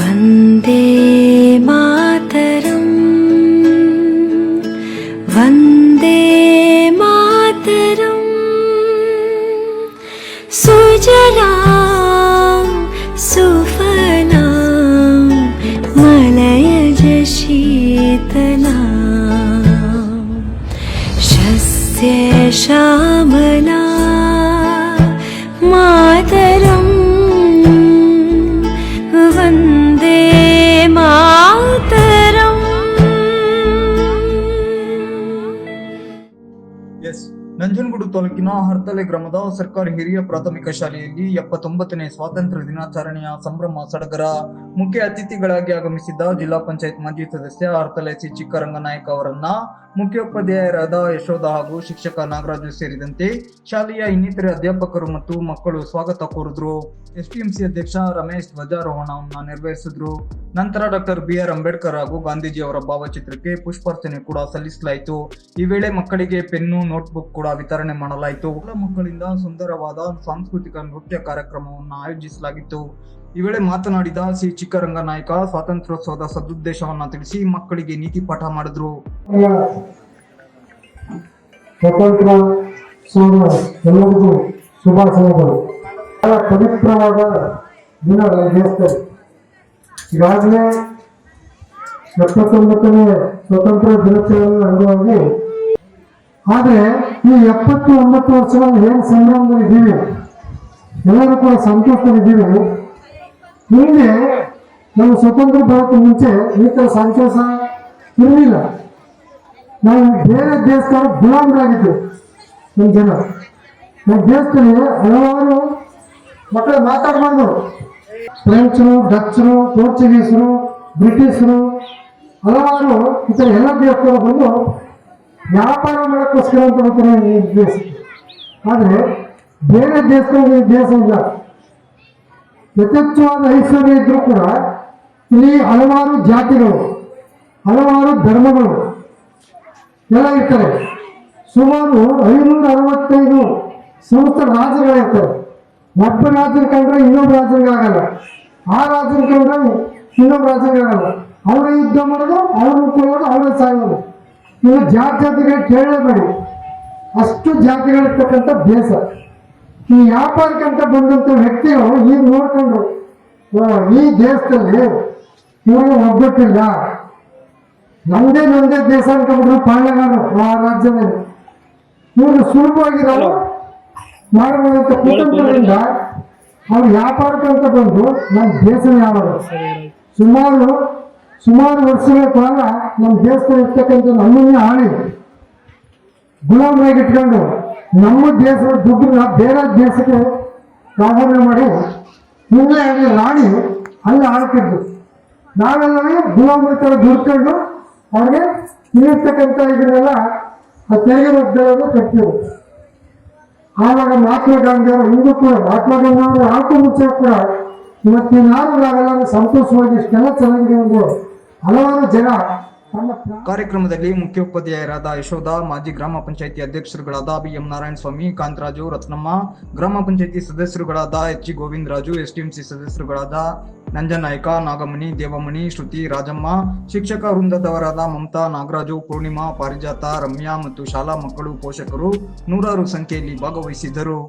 वन्दे मातरम्। वन्दे मातरम्। सुजला सुफला शीतला। शस्य श्यामला ನಂಜನಗೂಡು ತಾಲೂಕಿನ ಹರ್ತಲೆ ಗ್ರಾಮದ ಸರ್ಕಾರಿ ಹಿರಿಯ ಪ್ರಾಥಮಿಕ ಶಾಲೆಯಲ್ಲಿ ಎಪ್ಪತ್ತೊಂಬತ್ತನೇ ಸ್ವಾತಂತ್ರ್ಯ ದಿನಾಚರಣೆಯ ಸಂಭ್ರಮ ಸಡಗರ ಮುಖ್ಯ ಅತಿಥಿಗಳಾಗಿ ಆಗಮಿಸಿದ್ದ ಜಿಲ್ಲಾ ಪಂಚಾಯತ್ ಮಾಜಿ ಸದಸ್ಯ ಹರ್ತಲೆ ಸಿ ಚಿಕ್ಕರಂಗನಾಯಕ ಅವರನ್ನ ಮುಖ್ಯೋಪಾಧ್ಯಾಯರಾದ ಯಶೋಧ ಹಾಗೂ ಶಿಕ್ಷಕ ನಾಗರಾಜು ಸೇರಿದಂತೆ ಶಾಲೆಯ ಇನ್ನಿತರೆ ಅಧ್ಯಾಪಕರು ಮತ್ತು ಮಕ್ಕಳು ಸ್ವಾಗತ ಕೋರಿದ್ರು. ಎಸ್ಟಿಎಂಸಿ ಅಧ್ಯಕ್ಷ ರಮೇಶ್ ಧ್ವಜಾರೋಹಣವನ್ನು ನೆರವೇರಿಸಿದ್ರು. ನಂತರ ಡಾಕ್ಟರ್ ಬಿ ಆರ್ ಅಂಬೇಡ್ಕರ್ ಹಾಗೂ ಗಾಂಧೀಜಿ ಅವರ ಭಾವಚಿತ್ರಕ್ಕೆ ಪುಷ್ಪಾರ್ಚನೆ ಕೂಡ ಸಲ್ಲಿಸಲಾಯಿತು. ಈ ವೇಳೆ ಮಕ್ಕಳಿಗೆ ಪೆನ್ನು, ನೋಟ್ಬುಕ್ ಕೂಡ ವಿತರಣೆ ಮಾಡಲಾಯಿತು. ಮಕ್ಕಳಿಂದ ಸುಂದರವಾದ ಸಾಂಸ್ಕೃತಿಕ ನೃತ್ಯ ಕಾರ್ಯಕ್ರಮವನ್ನು ಆಯೋಜಿಸಲಾಗಿತ್ತು. ಈ ವೇಳೆ ಮಾತನಾಡಿದ ಸಿ. ಚಿಕ್ಕರಂಗ ನಾಯಕ, ಸ್ವಾತಂತ್ರ್ಯೋತ್ಸವದ ಸದುದ್ದೇಶವನ್ನ ತಿಳಿಸಿ ಮಕ್ಕಳಿಗೆ ನೀತಿ ಪಾಠ ಮಾಡಿದ್ರು. ಎಲ್ಲರಿಗೂ ಪವಿತ್ರವಾದ ಈಗಾಗಲೇ ಎಪ್ಪತ್ತೊಂಬತ್ತನೇ ಸ್ವತಂತ್ರ ದಿನಾಚರಣೆ ಅಂಗವಾಗಿ. ಆದರೆ ಈ ಎಪ್ಪತ್ತು ಒಂಬತ್ತು ವರ್ಷಗಳ ಏನು ಸಂಭ್ರಮದಲ್ಲಿದ್ದೀವಿ? ಎಲ್ಲರೂ ಕೂಡ ಸಂತೋಷದಲ್ಲಿದ್ದೀವಿ. ಹಿಂದೆ ನಾವು ಸ್ವತಂತ್ರ ಬರೋಕ್ಕೆ ಮುಂಚೆ ಈ ಥರ ಸಂತೋಷ ಇರಲಿಲ್ಲ. ನಾವು ಬೇರೆ ದೇಶದವರು ಗುಲಾಮರಾಗಿದ್ದು ನಮ್ಮ ಜನ. ನಮ್ಮ ದೇಶದಲ್ಲಿ ಹಲವಾರು ಮಕ್ಕಳು ಮಾತಾಡಬಾರ್ದು. ಫ್ರೆಂಚರು, ಡಚ್ಚರು, ಪೋರ್ಚುಗೀಸರು, ಬ್ರಿಟಿಷರು, ಹಲವಾರು ಇತರ ಎಲ್ಲ ದೇಶದವರು ಬಂದು ವ್ಯಾಪಾರ ಮಾಡೋಕ್ಕೋಸ್ಕರ ಅಂತ ಬರ್ತಾರೆ ಈ ದೇಶ. ಆದರೆ ಬೇರೆ ಈ ದೇಶ ಇಲ್ಲ. ಯಥೇಚ್ಛವಾದ ಐಶ್ವರ್ಯ ಇದ್ರೂ ಕೂಡ ಇಲ್ಲಿ ಹಲವಾರು ಜಾತಿಗಳು, ಹಲವಾರು ಧರ್ಮಗಳು ಎಲ್ಲ ಇರ್ತಾರೆ ಸುಮಾರು ಐನೂರ ಅರವತ್ತೈದು ಸಂಸ್ಥೆ ರಾಜ್ಯಗಳಿರ್ತಾರೆ ಒಬ್ಬ ರಾಜನ ಕಂಡ್ರೆ ಇನ್ನೊಬ್ಬ ರಾಜನಿಗೆ ಆಗಲ್ಲ. ಆ ರಾಜನ ಕಂಡ್ರೆ ಇನ್ನೊಬ್ಬ ರಾಜನಿಗೆ ಆಗಲ್ಲ. ಅವರೇ ಯುದ್ಧ ಮಾಡೋದು ಅವರು ಕೊಲ್ಲೋದು ಅವರೇ ಸಾಯೋದು ಇನ್ನು ಜಾತ್ಯತೆಗೆ ಕೇಳಬೇಡಿ. ಕೇಳಲೇಬೇಡಿ ಅಷ್ಟು ಜಾತಿಗಳಿರ್ತಕ್ಕಂಥ ದೇಶ. ಈ ವ್ಯಾಪಾರಕ್ಕಂತ ಬಂದಂಥ ವ್ಯಕ್ತಿಗಳು ಈಗ ನೋಡ್ಕೊಂಡ್ರು ಈ ದೇಶದಲ್ಲಿ ಇವರು ಒಗ್ಗಟ್ಟಿಲ್ಲ ನಮ್ದೇ ನಮ್ದೇ ದೇಶ ಅನ್ಕೊಂಡ್ಬಿಟ್ರು ಪಾಳ್ಯಗಾರರು ಆ ರಾಜ್ಯದಲ್ಲಿ. ಇವರು ಸುಲಭವಾಗಿ ನಾವು ಮಾಡಬಹುದಂತ ಕುಟುಂಬದಿಂದ ಅವ್ರು ಅಂತ ಬಂದು ನಮ್ಮ ದೇಶ ಯಾವಾಗ? ಸುಮಾರು ಸುಮಾರು ವರ್ಷಗಳ ಕಾಲ ನಮ್ಮ ದೇಶದಲ್ಲಿ ಇರ್ತಕ್ಕಂಥ ನಮ್ಮನ್ನೇ ಆಳಿ ಗುಲಾಮರಾಗಿ ಇಟ್ಕೊಂಡು ನಮ್ಮ ದೇಶದ ದುಡ್ಡನ್ನ ಬೇರೆ ದೇಶಕ್ಕೆ ಪ್ರಾಬಲ್ಯ ಮಾಡಿ ಇಂಗ್ಲೆಂಡ್ ರಾಣಿ ಅಲ್ಲಿ ಆಡ್ತಿದ್ರು ನಾವೆಲ್ಲರೂ ಗುಲಾಮರ ಥರ ದುಡ್ಕೊಂಡು ಅವ್ರಿಗೆ ಇಲ್ಲಿರ್ತಕ್ಕಂಥ ಇದನ್ನೆಲ್ಲ ಆ ತೆರಿಗೆ ಒದ್ದೆಯನ್ನು ಕಟ್ತಿದ್ರು. ಆವಾಗ ಮಹಾತ್ಮ ಗಾಂಧಿ ಅವರು ಇಂದು ಕೂಡ ಮಹಾತ್ಮ ಗಾಂಧಿ ಅವರು ಆಕು ಮುಂಚೆ ಕೂಡ ಇವತ್ತಿನ ಸಂತೋಷವಾಗಿ ಇಷ್ಟೆಲ್ಲ ಚೆನ್ನಾಗಿದೆ ಎಂದು ಹಲವಾರು ಜನ ಕಾರ್ಯಕ್ರಮದಲ್ಲಿ ಮುಖ್ಯೋಪಾಧ್ಯಾಯರಾದ ಯಶೋಧ, ಮಾಜಿ ಗ್ರಾಮ ಪಂಚಾಯಿತಿ ಅಧ್ಯಕ್ಷರುಗಳಾದ ಬಿ ಎಂ ನಾರಾಯಣ ಸ್ವಾಮಿ ಕಾಂತರಾಜು, ರತ್ನಮ್ಮ, ಗ್ರಾಮ ಪಂಚಾಯಿತಿ ಸದಸ್ಯರುಗಳಾದ ಎಚ್ ಜಿ ಗೋವಿಂದರಾಜು, ಎಸ್ಟಿಎಂಸಿ ಸದಸ್ಯರುಗಳಾದ ನಂಜನಾಯ್ಕ, ನಾಗಮಣಿ, ದೇವಮಣಿ, ಶ್ರುತಿ, ರಾಜಮ್ಮ, ಶಿಕ್ಷಕ ವೃಂದದವರಾದ ಮಮತಾ, ನಾಗರಾಜು, ಪೂರ್ಣಿಮಾ, ಪಾರಿಜಾತ, ರಮ್ಯಾ ಮತ್ತು ಶಾಲಾ ಮಕ್ಕಳು ಪೋಷಕರು ನೂರಾರು ಸಂಖ್ಯೆಯಲ್ಲಿ ಭಾಗವಹಿಸಿದ್ದರು.